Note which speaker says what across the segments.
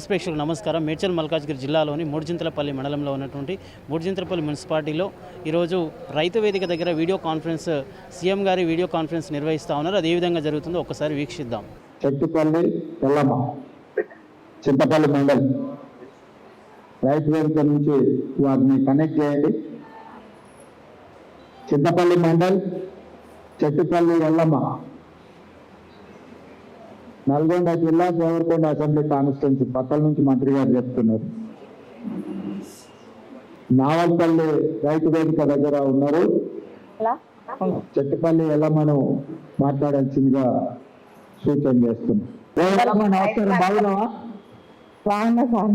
Speaker 1: Post ప్రేక్షకులకు నమస్కారం. మేడ్చల్ మల్కాజ్గిరి జిల్లాలోని మూడుజింతలపల్లి మండలంలో ఉన్నటువంటి మూడుజింతలపల్లి మున్సిపాలిటీలో ఈరోజు రైతు వేదిక దగ్గర వీడియో కాన్ఫరెన్స్ సీఎం గారి వీడియో కాన్ఫరెన్స్ నిర్వహిస్తూ ఉన్నారు. అది ఏ విధంగా జరుగుతుందో ఒకసారి వీక్షిద్దాం.
Speaker 2: చెట్టుపల్లి ఎల్లమ్మ చింతపల్లి మండలం. రైతు వేదిక నుంచి వారిని కనెక్ట్ చేయండి. చింతపల్లి మండల్ చెట్టుపల్లి ఎల్లమ్మ నల్గొండ జిల్లా దేవరకొండ అసెంబ్లీ కాన్స్టిట్యున్సీ పక్కల నుంచి మంత్రి గారు చెప్తున్నారు. నావల్పల్లి రైతు వేదిక దగ్గర ఉన్నారు. చెట్టుపల్లి ఎల్లమ్మను మాట్లాడాల్సిందిగా సూచన చేస్తున్నాం నమస్కారం బాగున్నావా?
Speaker 3: బాగున్నా సార్.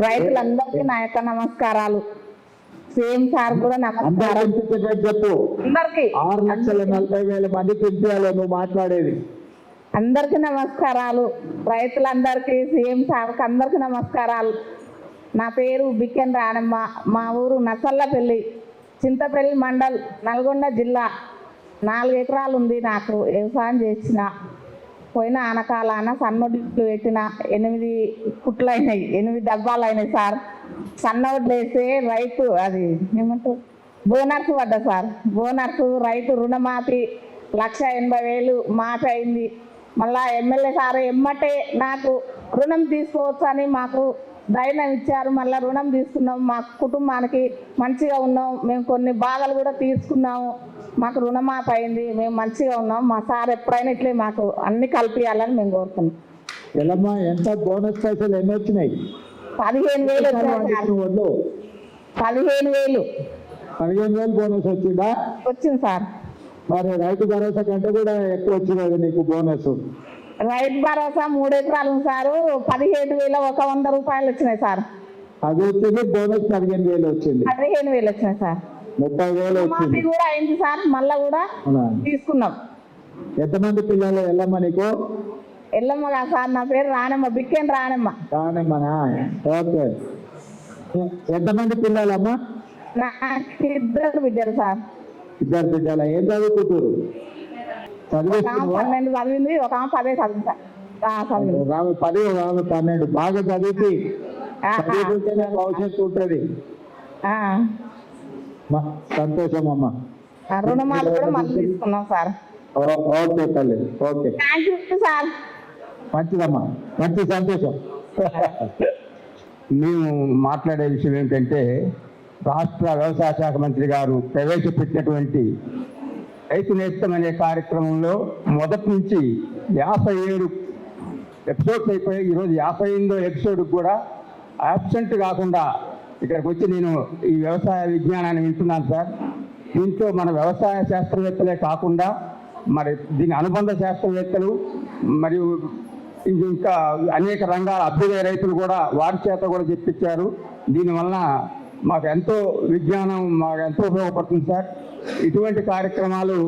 Speaker 3: రైతులందరికీ నా యొక్క నమస్కారాలు. సేమ్ సార్ కూడా నమస్కారం.
Speaker 2: చెప్పు.
Speaker 3: అందరికి.
Speaker 2: ఆరు లక్షల నలభై వేల మందికి నువ్వు మాట్లాడేది.
Speaker 3: అందరికి నమస్కారాలు. రైతులందరికీ సీఎం సార్కి అందరికి నమస్కారాలు. నా పేరు బికెన్ రాణమ్మ. మా ఊరు నసల్లపల్లి చింతపల్లి మండల్ నల్గొండ జిల్లా. నాలుగు ఎకరాలు ఉంది నాకు వ్యవసాయం చేసిన. పోయిన ఆనకాలాన సన్నొడ్లు పెట్టిన ఎనిమిది కుట్లు అయినాయి ఎనిమిది డబ్బాలు అయినాయి సార్. సన్నొడ్లు వేస్తే రైతు అది ఏమంటారు? బోనర్స్ పడ్డా సార్. బోనర్స్ రైతు రుణమాఫీ లక్ష ఎనభై వేలు మాట అయింది. మళ్ళా ఎమ్మెల్యే సార్ ఎమ్మటే నాకు రుణం తీసుకోవచ్చు అని మాకు ధైర్యం ఇచ్చారు. మళ్ళీ రుణం తీసుకున్నాం. మా కుటుంబానికి మంచిగా ఉన్నాం. మేము కొన్ని బాధలు కూడా తీసుకున్నాము. మాకు రుణమాఫీ అయింది. మేము మంచిగా ఉన్నాం. మా సార్ ఎప్పుడైనా ఇట్లే మాకు అన్ని కల్పించాలని మేము కోరుతున్నాం.
Speaker 2: ఎంత బోనస్ పైసలు ఎన్ని వచ్చినాయి?
Speaker 3: పదిహేను వేలు పదిహేను వేలు.
Speaker 2: పదిహేను వేలు బోనస్ వచ్చిందా?
Speaker 3: వచ్చింది సార్.
Speaker 2: మరి రైతు భరోసా కంటే కూడా ఎక్కువ వచ్చినది నీకు బోనస్
Speaker 3: రైతు భరోసా మూడు ఎకరాలు సారు పదిహేడు వేల ఒక వంద రూపాయలు వచ్చినాయి సార్.
Speaker 2: అది వచ్చింది బోనస్ పదిహేను వేలు వచ్చింది.
Speaker 3: పదిహేను వేలు వచ్చినాయి సార్.
Speaker 2: ముప్పై వేలు వచ్చింది.
Speaker 3: కూడా అయింది సార్ మళ్ళా కూడా? తీసుకున్నాం.
Speaker 2: ఎంతమంది పిల్లలు ఎల్లమ్మ నీకు?
Speaker 3: ఎల్లమ్మగా సార్ నా పేరు రానమ్మ బిక్కెన్ రానమ్మ
Speaker 2: రానమ్మనా ఓకే. ఎంతమంది పిల్లలమ్మా?
Speaker 3: నాకు ఇద్దరు బిడ్డలు సార్.
Speaker 2: ఇద్దరు బిడ్డల ఏం చదువుకుంటారు
Speaker 3: పన్నెండు చదివింది ఒక ఆమె పదే చదివింది చదివింది
Speaker 2: ఆమె పది ఒక ఆమె పన్నెండు. బాగా చదివి
Speaker 3: ఆ, ఆ,
Speaker 2: చదువుకుంటేనే భవిష్యత్తు ఉంటుంది. సంతోషం అమ్మ
Speaker 3: ఆ రుణమాలు కూడా మళ్ళీ తీసుకున్నాం సార్.
Speaker 2: ఓ- ఓకే తల్లి ఓకే.
Speaker 3: సార్
Speaker 2: మంచిదమ్మా మంచి సంతోషం.
Speaker 4: మేము మాట్లాడే విషయం ఏంటంటే రాష్ట్ర వ్యవసాయ శాఖ మంత్రి గారు ప్రవేశపెట్టినటువంటి రైతు నేస్తం అనే కార్యక్రమంలో మొదటి నుంచి యాభై ఏడు ఎపిసోడ్స్ అయిపోయాయి. ఈరోజు యాభై ఎనిమిదో ఎపిసోడ్ కూడా యాబ్సెంట్ కాకుండా ఇక్కడికి వచ్చి నేను ఈ వ్యవసాయ విజ్ఞానాన్ని వింటున్నాను సార్. దీంట్లో మన వ్యవసాయ శాస్త్రవేత్తలే కాకుండా మరి దీని అనుబంధ శాస్త్రవేత్తలు మరియు ఇంకా అనేక రంగాల అభ్యుదయ రైతులు కూడా వారి చేత కూడా చెప్పించారు. దీనివల్ల మాకు ఎంతో విజ్ఞానం మాకు ఎంతో ఉపయోగపడుతుంది సార్. ఇటువంటి కార్యక్రమాలు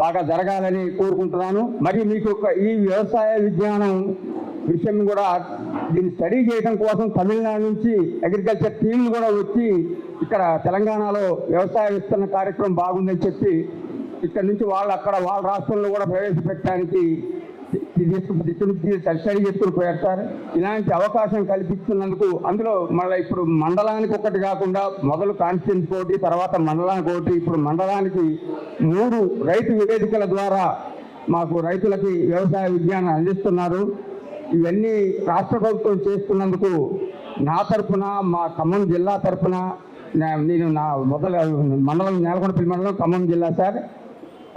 Speaker 4: బాగా జరగాలని కోరుకుంటున్నాను. మరి మీకు ఒక ఈ వ్యవసాయ విజ్ఞానం విషయం కూడా దీన్ని స్టడీ చేయడం కోసం తమిళనాడు నుంచి అగ్రికల్చర్ టీంలు కూడా వచ్చి ఇక్కడ తెలంగాణలో వ్యవసాయ విస్తరణ కార్యక్రమం బాగుందని చెప్పి ఇక్కడ నుంచి వాళ్ళు అక్కడ వాళ్ళ రాష్ట్రంలో కూడా ప్రవేశపెట్టడానికి స్టడీ చేసుకుని పెడతారు సార్ ఇలాంటి అవకాశం కల్పిస్తున్నందుకు అందులో మళ్ళీ ఇప్పుడు మండలానికి ఒకటి కాకుండా మొదలు కాన్స్టిట్యూన్స్ ఒకటి తర్వాత మండలానికి ఒకటి ఇప్పుడు మండలానికి మూడు రైతు వేదికల ద్వారా మాకు రైతులకి వ్యవసాయ విజ్ఞానం అందిస్తున్నారు. ఇవన్నీ రాష్ట్ర ప్రభుత్వం చేస్తున్నందుకు నా తరపున మా ఖమ్మం జిల్లా తరపున నేను నా మొదల మండలం నేలకొండపల్లి మండలం ఖమ్మం జిల్లా సార్.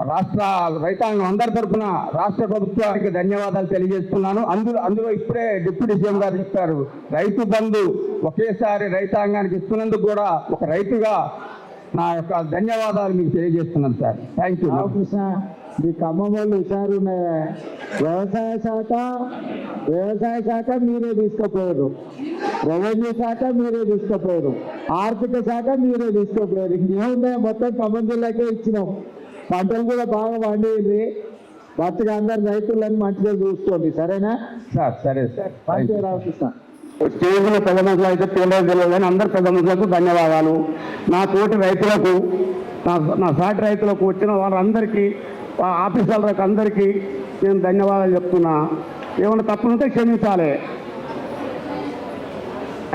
Speaker 4: రాష్ట్ర రైతాంగం అందరి తరఫున రాష్ట్ర ప్రభుత్వానికి ధన్యవాదాలు తెలియజేస్తున్నాను. అందులో అందులో ఇప్పుడే డిప్యూటీ సీఎం గారు చెప్పారు. రైతు బంధు ఒకేసారి రైతాంగానికి ఇస్తున్నందుకు కూడా ఒక రైతుగా నా యొక్క ధన్యవాదాలు మీకు తెలియజేస్తున్నాను సార్. థ్యాంక్ యూ
Speaker 2: మీ ఖమ్మం వాళ్ళు హుషారు వ్యవసాయ శాఖ వ్యవసాయ శాఖ మీరే తీసుకుపోయారు. రెవెన్యూ శాఖ మీరే తీసుకుపోయారు. ఆర్థిక శాఖ మీరే తీసుకుపోయారు. ఇంకేమున్నాయో మొత్తం ఖమ్మం జిల్లాకే ఇచ్చినాం. పంటలు కూడా బాగా పండేది మంచిగా అందరు రైతులను మంచిగా చూసుకోండి. సరేనా?
Speaker 4: సార్ సరే సార్.
Speaker 2: మంచిగా రామకృష్ణ
Speaker 4: స్టేజ్లో పెద్ద మనుషులు అయితే పేద జిల్లాలోని అందరు పెద్ద మనుషులకు ధన్యవాదాలు. నా తోటి రైతులకు నా నా సాటి రైతులకు వచ్చిన వాళ్ళందరికీ ఆఫీసర్లకు అందరికీ నేను ధన్యవాదాలు చెప్తున్నా. ఏమైనా తప్పులుంటే క్షమించాలి.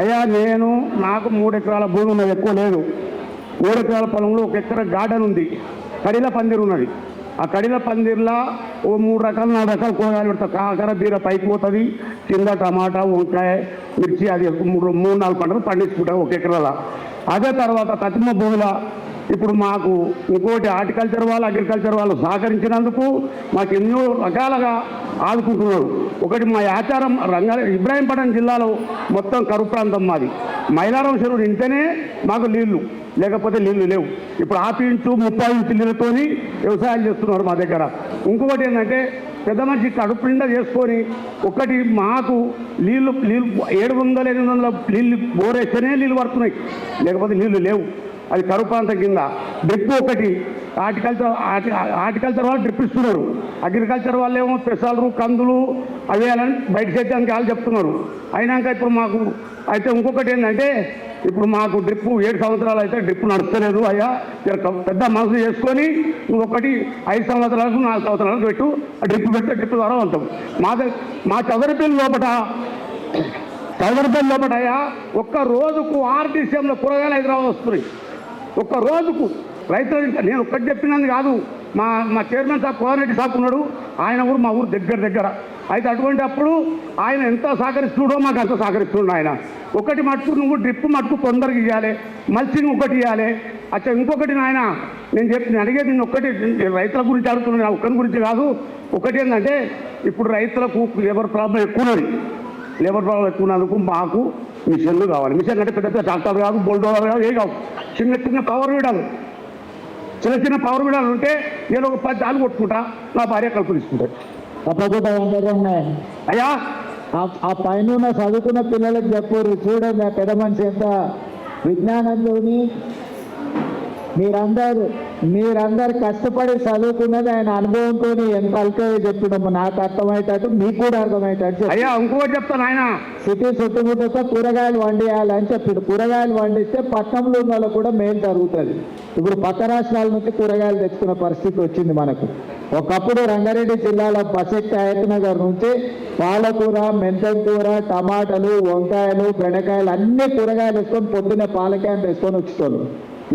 Speaker 5: అయ్యా నేను నాకు మూడు ఎకరాల భూమి ఉన్నది ఎక్కువ లేదు. మూడు ఎకరాల పొలంలో ఒక ఎకర గార్డెన్ ఉంది. కడిల పందిరు ఉన్నది. ఆ కడిల పందిర్లా ఓ మూడు రకాల నాలుగు రకాల కూరగాయలు పెడతా కాకర బీర పైకి పోతుంది. కింద టమాటా వంకాయ మిర్చి అది మూడు మూడు నాలుగు పంటలు పండించుకుంటాం ఒక ఎకరాల. అదే తర్వాత కతిమ భూముల ఇప్పుడు మాకు ఇంకోటి హార్టికల్చర్ వాళ్ళు అగ్రికల్చర్ వాళ్ళు సహకరించినందుకు మాకు ఎన్నో రకాలుగా ఆదుకుంటున్నారు. ఒకటి మా ఆచారం రంగ ఇబ్రాహీంపట్నం జిల్లాలో మొత్తం కరువు ప్రాంతం మాది. మైలారం చెరువు నింటేనే మాకు నీళ్ళు లేకపోతే నీళ్ళు లేవు. ఇప్పుడు ఆపి ఇంటూ ముప్పై ఇంటి నీళ్ళతో వ్యవసాయం చేస్తున్నారు మా దగ్గర. ఇంకొకటి ఏంటంటే పెద్ద మనిషి కడుపు నిండా చేసుకొని ఒకటి మాకు నీళ్ళు నీళ్ళు ఏడు వందల ఎనిమిది వందల నీళ్ళు బోరేస్తేనే నీళ్ళు పడుతున్నాయి. లేకపోతే నీళ్ళు లేవు. అది కడుపు ప్రాంతం కింద. డ్రిప్ ఒకటి. హార్టికల్చర్ హార్టికల్చర్ వాళ్ళు డ్రిప్ ఇస్తున్నారు. అగ్రికల్చర్ వాళ్ళు ఏమో పెసలు కందులు అవి వేయాలని బయట చేద్దానికి వాళ్ళు చెప్తున్నారు. అయినాక ఇప్పుడు మాకు అయితే ఇంకొకటి ఏంటంటే ఇప్పుడు మాకు డ్రిప్ ఏడు సంవత్సరాలు అయితే డ్రిప్ నడుస్తలేదు అయ్యా. పెద్ద మనసు చేసుకొని ఇంకొకటి ఒకటి ఐదు సంవత్సరాలకు నాలుగు సంవత్సరాలకు పెట్టు ఆ డ్రిప్ పెడితే డ్రిప్ ద్వారా ఉంటాం మా మా చదరపల్లి లోపల చదరపల్లి లోపల అయ్యా ఒక్క రోజుకు ఆర్టీసీఎంలో కూరగాయలు హైదరాబాద్ వస్తున్నాయి. ఒక్క రోజుకు రైతులు ఇంకా నేను ఒక్కటి చెప్పినది కాదు. మా మా చైర్మన్ సాబ్ కోఆర్డినేటర్ సాబ్ ఉన్నాడు. ఆయన ఊరు మా ఊరు దగ్గర దగ్గర. అయితే అటువంటి అప్పుడు ఆయన ఎంత సహకరిస్తుడో మాకు అంత సహకరిస్తుండు ఆయన. ఒకటి మటుకు నువ్వు డ్రిప్ మటుకు తొందరగా ఇవ్వాలి మల్చింగ్ ఒకటి ఇవ్వాలి అచ్చా ఇంకొకటి నాయన నేను చెప్పి నేను అడిగేది నేను ఒక్కటి రైతుల గురించి అడుగుతున్నాను ఒక్కరి గురించి కాదు. ఒకటి ఏంటంటే ఇప్పుడు రైతులకు లేబర్ ప్రాబ్లం ఎక్కువ ఉన్నది. లేబర్ ప్రాబ్లం ఎక్కువన్నందుకు మాకు మిషన్లు కావాలి. మిషన్ అంటే పెద్ద పెద్ద ట్రాక్టర్ కాదు బోల్డోలర్ కాదు ఏ కావు. చిన్న చిన్న పవర్ వీడాలు చిన్న చిన్న పవర్ వీడాలు ఉంటే నేను ఒక పది దాలు కొట్టుకుంటా నా భార్య కలుపు తీసుకుంటాను
Speaker 2: తప్పకుండా
Speaker 5: అయ్యా
Speaker 2: ఆ- పైన ఉన్న చదువుకున్న పిల్లలకు చెప్పారు చూడండి ఆ పెద్ద మనిషి ఎంత విజ్ఞానంలోని మీరందరూ మీరందరు కష్టపడి చదువుకున్నది ఆయన అనుభవంతో ఎంత అల్కగా చెప్పినము. నాకు అర్థమయ్యేటట్టు మీకు కూడా అర్థమయ్యేటట్టు.
Speaker 5: అయ్యా ఇంకోటి చెప్తాను ఆయన
Speaker 2: సిటీ చుట్టుముట్టుతో కూరగాయలు వండియాలని చెప్పిండు. కూరగాయలు వండిస్తే పట్టణంలో ఉన్న కూడా మేలు జరుగుతుంది. ఇప్పుడు పక్క రాష్ట్రాల నుంచి కూరగాయలు తెచ్చుకునే పరిస్థితి వచ్చింది మనకు. ఒకప్పుడు రంగారెడ్డి జిల్లాలో బసెక్ట్ నగర్ నుంచి పాలకూర మెంతం కూర టమాటాలు వంకాయలు బెండకాయలు అన్ని కూరగాయలు వేసుకొని పొద్దున్నే పాలకాయలు వేసుకొని వచ్చేటోళ్ళు.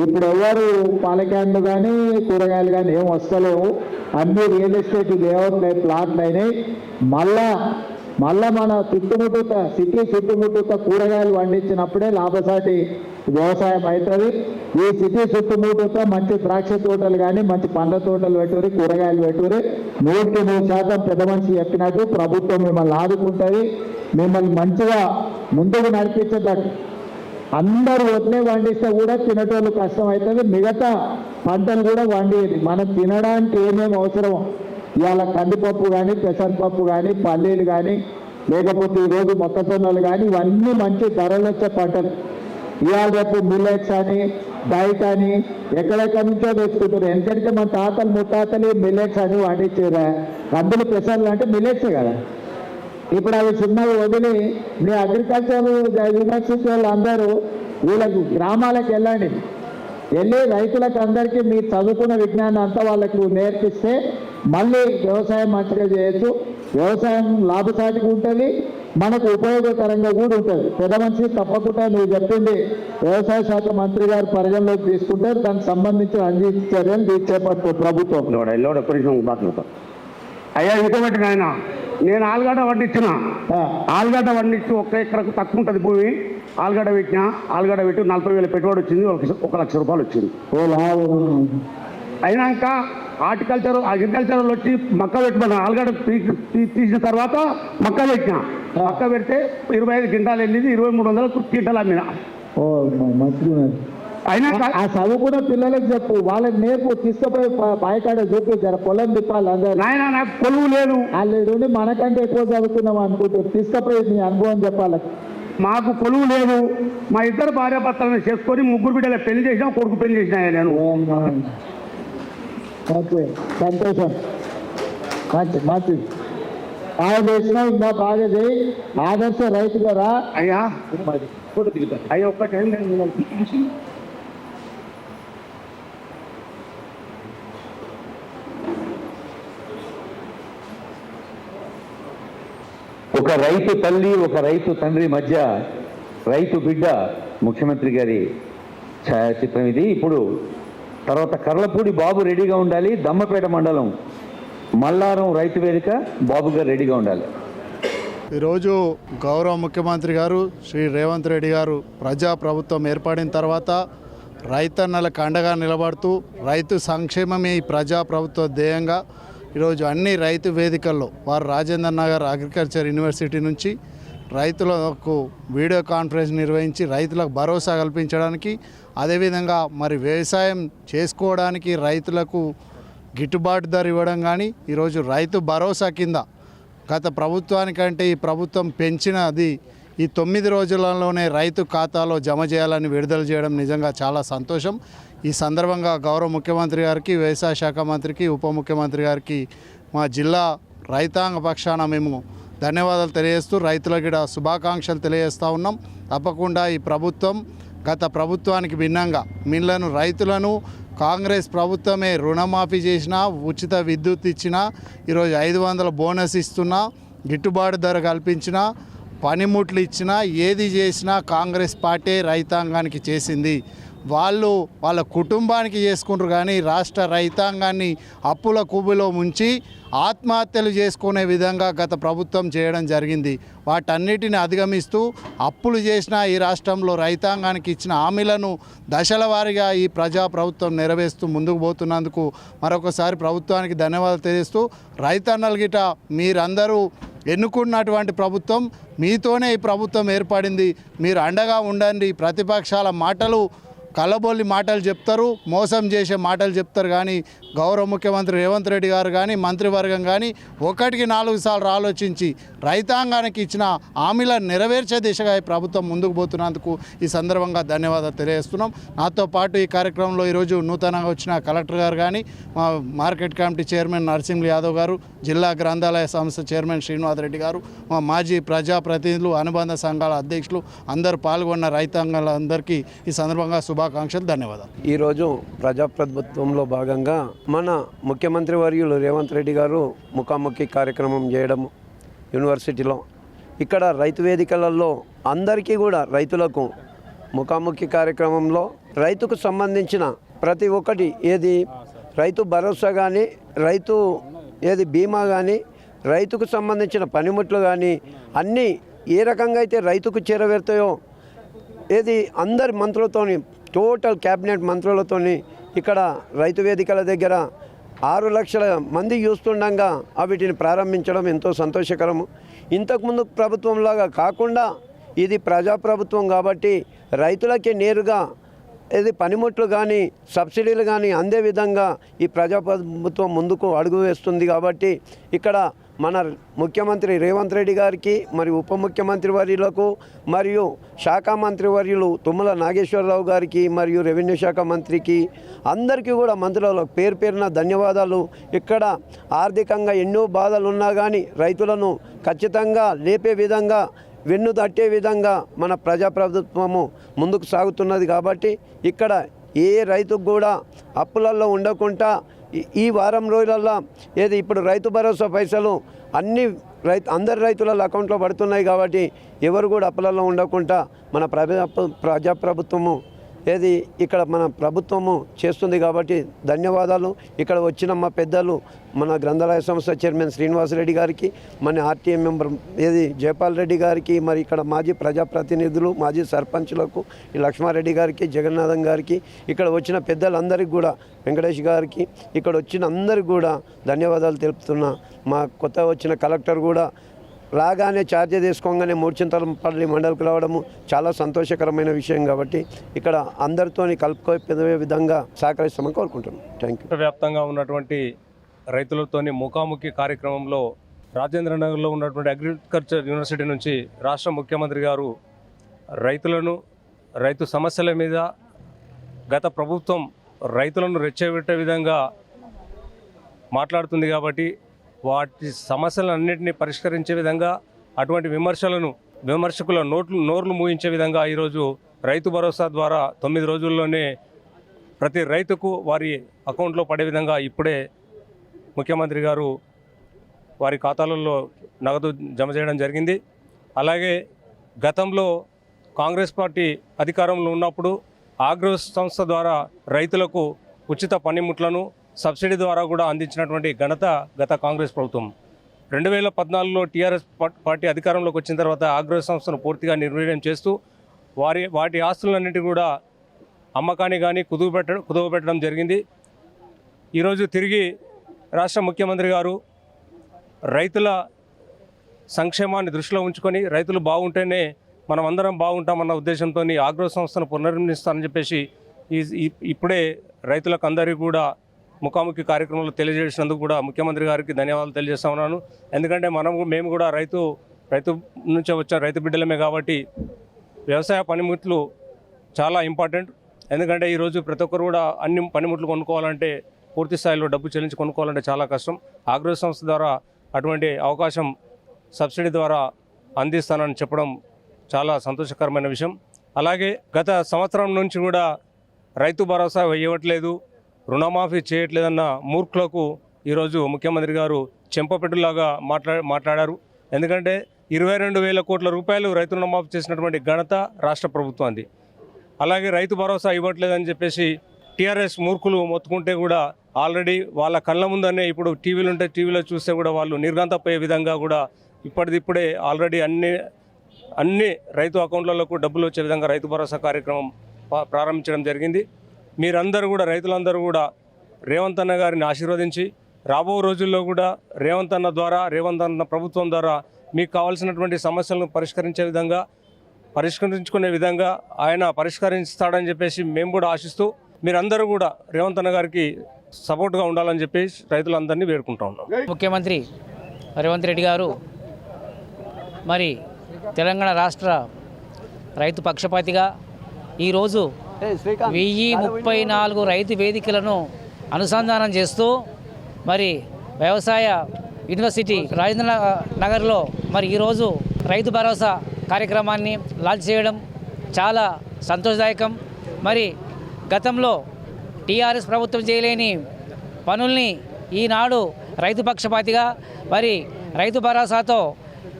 Speaker 2: ఇప్పుడు ఎవరు పాలకాయలు కానీ కూరగాయలు కానీ ఏం వస్తలేవు. అన్ని రియల్ ఎస్టేట్ లేఅవుట్లు ప్లాట్లు అయినాయి. మళ్ళా మళ్ళా మన చుట్టుముట్టుత సిటీ చుట్టుముట్టుత కూరగాయలు పండించినప్పుడే లాభసాటి వ్యవసాయం అవుతుంది ఈ సిటీ చుట్టుముట్టుత మంచి ద్రాక్ష తోటలు కానీ మంచి పండ్ల తోటలు పెట్టుకుని కూరగాయలు పెట్టుకుని నూటికి నూరు శాతం పెద్ద మనిషి చెప్పినట్టు ప్రభుత్వం మిమ్మల్ని ఆదుకుంటుంది. మిమ్మల్ని మంచిగా ముందుకు నడిపించేటట్టు అందరూ వడ్లే వండిస్తే కూడా తినేటోళ్ళు కష్టం అవుతుంది మిగతా పంటలు కూడా వండేది. మనం తినడానికి ఏమేమి అవసరం ఇవాళ కందిపప్పు కానీ పెసరపప్పు కానీ పల్లీలు కానీ లేకపోతే ఈరోజు మొక్కజొన్నలు కానీ ఇవన్నీ మంచి ధరలు వచ్చే పంటలు. ఇవాళ రేపు మిల్లెట్స్ అని డైట్ అని ఎక్కడెక్కడి నుంచో తెచ్చుకుంటారు. ఎందుకంటే మన తాతలు ముత్తాతలు మిల్లెట్స్ అని వండించారు. కందులు పెసర్లు అంటే మిల్లెట్సే కదా. ఇప్పుడు అవి చిన్నవి వదిలి మీ అగ్రికల్చర్ యూనివర్సిటీ వాళ్ళు అందరూ వీళ్ళకు గ్రామాలకు వెళ్ళండి. వెళ్ళి రైతులకు అందరికీ మీరు చదువుకున్న విజ్ఞానం అంతా వాళ్ళకు నేర్పిస్తే మళ్ళీ వ్యవసాయం మంచిగా చేయొచ్చు. వ్యవసాయం లాభసాటిగా ఉంటుంది. మనకు ఉపయోగకరంగా కూడా ఉంటుంది. పెద్ద మనిషి తప్పకుండా మీరు చెప్పింది వ్యవసాయ శాఖ మంత్రి గారు పరిగణలోకి తీసుకుంటారు. దానికి సంబంధించిన అన్ని చర్యలు చేపట్టు ప్రభుత్వం.
Speaker 5: అయ్యా ఇటువంటి నాయన. నేను ఆలుగడ్డ వండించిన
Speaker 2: ఆ,
Speaker 5: ఆలుగడ్డ వండించి ఒక ఎకరకు తక్కువ ఉంటుంది భూమి. ఆలుగడ్డ పెట్టిన ఆలుగడ్డ పెట్టి నలభై వేల పెట్టుబడి వచ్చింది ఒక ఒక లక్ష రూపాయలు వచ్చింది. అయినాక హార్టికల్చర్ అగ్రికల్చర్ వచ్చి మక్క పెట్టుకున్నాను ఆలుగడ్డ తీసిన తర్వాత మక్క పెట్టిన. మక్క పెడితే ఇరవై ఐదు క్వింటాలు వెళ్ళింది ఇరవై మూడు వందల క్వింటాలు అమ్మిన.
Speaker 2: మంచిగా ఆ చదువుకున్న పిల్లలకు చెప్పు. వాళ్ళకి నేర్పు. తీసుకుపోయి ప- పాయకాడ చూపి జర పొలం తిప్పాలి అందరు.
Speaker 5: నాయన నాకు కొలువు లేదు.
Speaker 2: వాళ్ళు మనకంటే ఎక్కువ చదువుకున్నాం అనుకుంటారు తీసుకుపోయి నీ అనుభవం చెప్పాలి.
Speaker 5: మాకు కొలువు లేదు. మా ఇద్దరు భార్యాభర్తలను చేసుకొని ముగ్గురు బిడ్డల పెళ్ళి చేసిన కొడుకు పెళ్ళి చేసిన నేను
Speaker 2: ఓకే సంతోషం. మంచి మంచి. బాగా చేసినావు ఇంకా బాగా చేయి. ఆదర్శ రైతుగా రా
Speaker 5: అయ్యా. అయ్యా ఒక్కటి
Speaker 6: ఒక రైతు తల్లి ఒక రైతు తండ్రి మధ్య రైతు బిడ్డ ముఖ్యమంత్రి గారి ఛాయాచిత్రం ఇది. ఇప్పుడు తర్వాత కర్లపూడి బాబు రెడీగా ఉండాలి. దమ్మపేట మండలం మల్లారం రైతు వేదిక బాబు గారు రెడీగా ఉండాలి.
Speaker 7: ఈరోజు గౌరవ ముఖ్యమంత్రి గారు శ్రీ రేవంత్ రెడ్డి గారు ప్రజా ప్రభుత్వం ఏర్పడిన తర్వాత రైతన్నలకు అండగా నిలబడుతూ రైతు సంక్షేమమే ఈ ప్రజా ప్రభుత్వ ధ్యేయంగా ఈరోజు అన్ని రైతు వేదికల్లో వారు రాజేంద్ర నగర్ అగ్రికల్చర్ యూనివర్సిటీ నుంచి రైతులకు వీడియో కాన్ఫరెన్స్ నిర్వహించి రైతులకు భరోసా కల్పించడానికి అదేవిధంగా మరి వ్యవసాయం చేసుకోవడానికి రైతులకు గిట్టుబాటు ధర ఇవ్వడం కానీ ఈరోజు రైతు భరోసా కింద గత ప్రభుత్వానికంటే ఈ ప్రభుత్వం పెంచినది ఈ తొమ్మిది రోజులలోనే రైతు ఖాతాలో జమ చేయాలని విడుదల చేయడం నిజంగా చాలా సంతోషం. ఈ సందర్భంగా గౌరవ ముఖ్యమంత్రి గారికి వ్యవసాయ శాఖ మంత్రికి ఉప ముఖ్యమంత్రి గారికి మా జిల్లా రైతాంగ పక్షాన మేము ధన్యవాదాలు తెలియజేస్తూ రైతులకు కూడా శుభాకాంక్షలు తెలియజేస్తూ ఉన్నాం. తప్పకుండా ఈ ప్రభుత్వం గత ప్రభుత్వానికి భిన్నంగా మిల్లను రైతులను కాంగ్రెస్ ప్రభుత్వమే రుణమాఫీ చేసినా ఉచిత విద్యుత్ ఇచ్చినా ఈరోజు ఐదు వందల బోనస్ ఇస్తున్నా గిట్టుబాటు ధర కల్పించినా పనిముట్లు ఇచ్చినా ఏది చేసినా కాంగ్రెస్ పార్టీ రైతాంగానికి చేసింది. వాళ్ళు వాళ్ళ కుటుంబానికి చేసుకుంటారు కానీ రాష్ట్ర రైతాంగాన్ని అప్పుల కుబులో ముంచి ఆత్మహత్యలు చేసుకునే విధంగా గత ప్రభుత్వం చేయడం జరిగింది. వాటన్నిటిని అధిగమిస్తూ అప్పులు చేసిన ఈ రాష్ట్రంలో రైతాంగానికి ఇచ్చిన హామీలను దశల వారీగా ఈ ప్రజా ప్రభుత్వం నెరవేరుస్తూ ముందుకు పోతున్నందుకు మరొకసారి ప్రభుత్వానికి ధన్యవాదాలు తెలియజేస్తూ రైతన్నల గిట మీరందరూ ఎన్నుకున్నటువంటి ప్రభుత్వం మీతోనే ఈ ప్రభుత్వం ఏర్పడింది. మీరు అండగా ఉండండి. ప్రతిపక్షాల మాటలు కలబొల్లి మాటలు చెప్తారు మోసం చేసే మాటలు చెప్తారు కానీ గౌరవ ముఖ్యమంత్రి రేవంత్ రెడ్డి గారు కానీ మంత్రివర్గం కానీ ఒకటికి నాలుగు సార్లు ఆలోచించి రైతాంగానికి ఇచ్చిన హామీలను నెరవేర్చే దిశగా ఈ ప్రభుత్వం ముందుకు పోతున్నందుకు ఈ సందర్భంగా ధన్యవాదాలు తెలియజేస్తున్నాం. నాతో పాటు ఈ కార్యక్రమంలో ఈరోజు నూతనంగా వచ్చిన కలెక్టర్ గారు కానీ మా market committee chairman Narasimha Yadav గారు జిల్లా గ్రంథాలయ సంస్థ చైర్మన్ శ్రీనివాసరెడ్డి గారు మా మాజీ ప్రజాప్రతినిధులు అనుబంధ సంఘాల అధ్యక్షులు అందరూ పాల్గొన్న రైతాంగాలందరికీ ఈ సందర్భంగా శుభాకాంక్షలు ధన్యవాదాలు.
Speaker 8: ఈరోజు ప్రజాప్రభుత్వంలో భాగంగా మన ముఖ్యమంత్రి వర్యులు రేవంత్ రెడ్డి గారు ముఖాముఖి కార్యక్రమం చేయడం యూనివర్సిటీలో. ఇక్కడ రైతు వేదికలలో అందరికీ కూడా రైతులకు ముఖాముఖి కార్యక్రమంలో రైతుకు సంబంధించిన ప్రతి ఒక్కటి ఏది రైతు భరోసా కానీ రైతు ఏది బీమా కానీ రైతుకు సంబంధించిన పనిముట్లు కానీ అన్నీ ఏ రకంగా అయితే రైతుకు చేరవేరుతాయో ఏది అందరి మంత్రులతోని టోటల్ క్యాబినెట్ మంత్రులతోని ఇక్కడ రైతు వేదికల దగ్గర ఆరు లక్షల మంది చూస్తుండగా వీటిని ప్రారంభించడం ఎంతో సంతోషకరము. ఇంతకుముందు ప్రభుత్వంలాగా కాకుండా ఇది ప్రజాప్రభుత్వం కాబట్టి రైతులకి నేరుగా ఇది పనిముట్లు కానీ సబ్సిడీలు కానీ అందే విధంగా ఈ ప్రజాప్రభుత్వం ముందుకు అడుగు వేస్తుంది కాబట్టి ఇక్కడ మన ముఖ్యమంత్రి రేవంత్ రెడ్డి గారికి మరియు ఉప ముఖ్యమంత్రి వర్యులకు మరియు శాఖ మంత్రి వర్యులు తుమ్మల నాగేశ్వరరావు గారికి మరియు రెవెన్యూ శాఖ మంత్రికి అందరికీ కూడా మంత్రులకు పేరు పేరున ధన్యవాదాలు. ఇక్కడ ఆర్థికంగా ఎన్నో బాధలు ఉన్నా కానీ రైతులను ఖచ్చితంగా లేపే విధంగా వెన్ను తట్టే విధంగా మన ప్రజాప్రభుత్వము ముందుకు సాగుతున్నది కాబట్టి ఇక్కడ ఏ రైతుకు కూడా అప్పులలో ఉండకుండా ఈ- ఈ వారం రోజులల్లో ఏది ఇప్పుడు రైతు భరోసా పైసలు అన్ని రైతు అందరి రైతుల అకౌంట్లో పడుతున్నాయి కాబట్టి ఎవరు కూడా అప్పులలో ఉండకుండా మన ప్రజా ప్రజాప్రభుత్వము ఏది ఇక్కడ మన ప్రభుత్వము చేస్తుంది కాబట్టి ధన్యవాదాలు. ఇక్కడ వచ్చిన మా పెద్దలు మన గ్రంథాలయ సంస్థ చైర్మన్ శ్రీనివాసరెడ్డి గారికి మన ఆర్టీఎం మెంబర్ ఏది జయపాల్ రెడ్డి గారికి మరి ఇక్కడ మాజీ ప్రజాప్రతినిధులు మాజీ సర్పంచులకు లక్ష్మారెడ్డి గారికి జగన్నాథం గారికి ఇక్కడ వచ్చిన పెద్దలందరికీ కూడా వెంకటేష్ గారికి ఇక్కడ వచ్చిన అందరికి కూడా ధన్యవాదాలు తెలుపుతున్నా. మా కొత్త వచ్చిన కలెక్టర్ కూడా రాగానే ఛార్జ్ తీసుకోగానే మూర్చింతలపల్లి మండలికి రావడము చాలా సంతోషకరమైన విషయం కాబట్టి ఇక్కడ అందరితోని కలుపుకొప్పే విధంగా సహకరిస్తామని కోరుకుంటున్నాం. థ్యాంక్ యూ
Speaker 9: వ్యాప్తంగా ఉన్నటువంటి రైతులతోని ముఖాముఖి కార్యక్రమంలో రాజేంద్రనగర్లో ఉన్నటువంటి అగ్రికల్చర్ యూనివర్సిటీ నుంచి రాష్ట్ర ముఖ్యమంత్రి గారు రైతులను రైతు సమస్యల మీద గత ప్రభుత్వం రైతులను రెచ్చగొట్టే విధంగా మాట్లాడుతుంది కాబట్టి వాటి సమస్యలన్నింటినీ పరిష్కరించే విధంగా అటువంటి విమర్శలను విమర్శకుల నోట్లు నోర్లు మూయించే విధంగా ఈరోజు రైతు భరోసా ద్వారా తొమ్మిది రోజుల్లోనే ప్రతి రైతుకు వారి అకౌంట్లో పడే విధంగా ఇప్పుడే ముఖ్యమంత్రి గారు వారి ఖాతాలలో నగదు జమ చేయడం జరిగింది. అలాగే గతంలో కాంగ్రెస్ పార్టీ అధికారంలో ఉన్నప్పుడు ఆగ్రో సంస్థ ద్వారా రైతులకు ఉచిత పనిముట్లను సబ్సిడీ ద్వారా కూడా అందించినటువంటి ఘనత గత కాంగ్రెస్ ప్రభుత్వం. రెండు వేల పద్నాలుగులో టీఆర్ఎస్ పార్టీ అధికారంలోకి వచ్చిన తర్వాత ఆగ్రహ సంస్థను పూర్తిగా నిర్వీర్యం చేస్తూ వారి వాటి ఆస్తులన్నిటి కూడా అమ్మకాన్ని కానీ కుదువు పెట్ట కుదువ పెట్టడం జరిగింది. ఈరోజు తిరిగి రాష్ట్ర ముఖ్యమంత్రి గారు రైతుల సంక్షేమాన్ని దృష్టిలో ఉంచుకొని రైతులు బాగుంటేనే మనం అందరం బాగుంటామన్న ఉద్దేశంతో ఆగ్రో సంస్థను పునర్నిర్మిస్తానని చెప్పేసి ఈ- ఇప్పుడే రైతులకు అందరికీ కూడా ముఖాముఖి కార్యక్రమంలో తెలియజేసినందుకు కూడా ముఖ్యమంత్రి గారికి ధన్యవాదాలు తెలియజేస్తా ఉన్నాను. ఎందుకంటే మనం మేము కూడా రైతు రైతు నుంచే వచ్చే రైతు బిడ్డలమే కాబట్టి వ్యవసాయ పనిముట్లు చాలా ఇంపార్టెంట్. ఎందుకంటే ఈరోజు ప్రతి ఒక్కరు కూడా అన్ని పనిముట్లు కొనుక్కోవాలంటే పూర్తి స్థాయిలో డబ్బు చెల్లించి కొనుక్కోవాలంటే చాలా కష్టం. ఆగ్రో సంస్థ ద్వారా అటువంటి అవకాశం సబ్సిడీ ద్వారా అందిస్తానని చెప్పడం చాలా సంతోషకరమైన విషయం. అలాగే గత సంవత్సరం నుంచి కూడా రైతు భరోసా ఇవ్వట్లేదు. రుణమాఫీ చేయట్లేదన్న మూర్ఖులకు ఈరోజు ముఖ్యమంత్రి గారు చెంపపెట్టులాగా మాట్లా మాట్లాడారు. ఎందుకంటే ఇరవై రెండు వేల కోట్ల రూపాయలు రైతు రుణమాఫీ చేసినటువంటి ఘనత రాష్ట్ర ప్రభుత్వానికి అలాగే రైతు భరోసా ఇవ్వట్లేదని చెప్పేసి టీఆర్ఎస్ మూర్ఖులు మొత్తుకుంటే కూడా ఆల్రెడీ వాళ్ళ కళ్ళ ముందనే ఇప్పుడు టీవీలు ఉంటే టీవీలో చూస్తే కూడా వాళ్ళు నిర్గంతపోయే విధంగా కూడా ఇప్పటిదిప్పుడే ఆల్రెడీ అన్ని అన్ని రైతు అకౌంట్లకు డబ్బులు వచ్చే విధంగా రైతు భరోసా కార్యక్రమం ప్రారంభించడం జరిగింది. మీరందరూ కూడా రైతులందరూ కూడా రేవంత్ అన్న గారిని ఆశీర్వదించి రాబో రోజుల్లో కూడా రేవంత్ అన్న ద్వారా రేవంత్ అన్న ప్రభుత్వం ద్వారా మీకు కావాల్సినటువంటి సమస్యలను పరిష్కరించే విధంగా పరిష్కరించుకునే విధంగా ఆయన పరిష్కరిస్తాడని చెప్పేసి మేము కూడా ఆశిస్తూ మీరందరూ కూడా రేవంత్ అన్న గారికి సపోర్ట్గా ఉండాలని చెప్పేసి రైతులందరినీ వేడుకుంటా ఉన్నాం.
Speaker 10: ముఖ్యమంత్రి రేవంత్ రెడ్డి గారు మరి తెలంగాణ రాష్ట్ర రైతు పక్షపాతిగా ఈరోజు వెయ్యి ముప్పై నాలుగు రైతు వేదికలను అనుసంధానం చేస్తూ మరి వ్యవసాయ యూనివర్సిటీ రాజేంద్ర నగర్లో మరి ఈరోజు రైతు భరోసా కార్యక్రమాన్ని లాంచ్ చేయడం చాలా సంతోషదాయకం. మరి గతంలో టీఆర్ఎస్ ప్రభుత్వం చేయలేని పనుల్ని ఈనాడు రైతు పక్షపాతిగా మరి రైతు భరోసాతో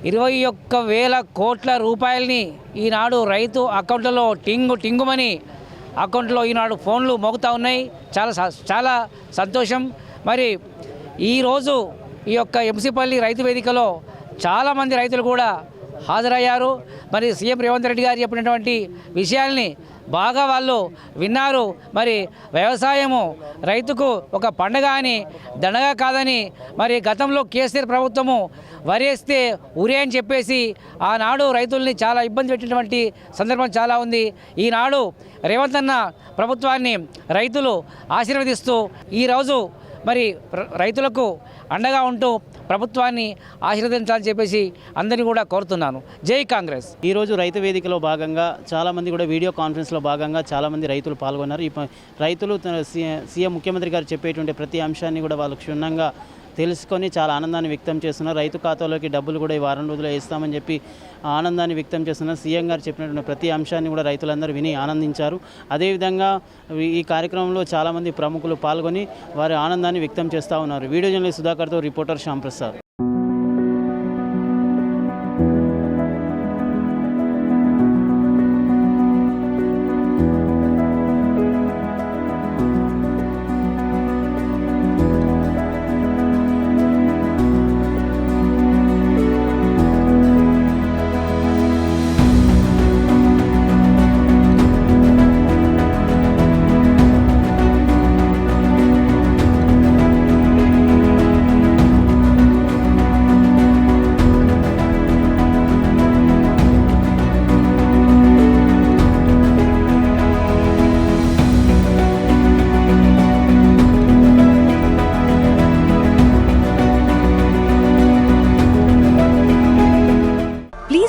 Speaker 10: ఇరవై ఒక్క వేల కోట్ల రూపాయలని ఈనాడు రైతు అకౌంట్లలో టింగు టింగుమని అకౌంట్లో ఈనాడు ఫోన్లు మోగుతూ ఉన్నాయి. చాలా స- చాలా సంతోషం. మరి ఈరోజు ఈ యొక్క ఎంసీపల్లి రైతు వేదికలో చాలామంది రైతులు కూడా హాజరయ్యారు. మరి సీఎం రేవంత్ రెడ్డి గారు చెప్పినటువంటి విషయాల్ని బాగా వాళ్ళు విన్నారు. మరి వ్యవసాయము రైతుకు ఒక పండగ అని దండగా కాదని మరి గతంలో కేసీఆర్ ప్రభుత్వము వరేస్తే ఉరే అని చెప్పేసి ఆనాడు రైతుల్ని చాలా ఇబ్బంది పెట్టినటువంటి సందర్భం చాలా ఉంది. ఈనాడు రేవంత్ అన్న ప్రభుత్వాన్ని రైతులు ఆశీర్వదిస్తూ ఈరోజు మరి రైతులకు అండగా ఉంటూ ప్రభుత్వాన్ని ఆశీర్వదించాలని చెప్పేసి అందరినీ కూడా కోరుతున్నాను. జై కాంగ్రెస్.
Speaker 1: ఈరోజు రైతు వేదికలో భాగంగా చాలామంది కూడా వీడియో కాన్ఫరెన్స్లో భాగంగా చాలామంది రైతులు పాల్గొన్నారు. ఈ రైతులు సీ- సీఎం ముఖ్యమంత్రి గారు చెప్పేటువంటి ప్రతి అంశాన్ని కూడా వాళ్ళు క్షుణ్ణంగా తెలుసుకొని చాలా ఆనందాన్ని వ్యక్తం చేస్తున్నారు. రైతు ఖాతాలోకి డబ్బులు కూడా ఈ వారం రోజుల్లో వేస్తామని చెప్పి ఆనందాన్ని వ్యక్తం చేస్తున్నారు. సీఎం గారు చెప్పినటువంటి ప్రతి అంశాన్ని కూడా రైతులందరూ విని ఆనందించారు. అదేవిధంగా ఈ- కార్యక్రమంలో చాలామంది ప్రముఖులు పాల్గొని వారి ఆనందాన్ని వ్యక్తం చేస్తూ ఉన్నారు. Video journalist సుధాకర్తో reporter
Speaker 11: Shyamprasad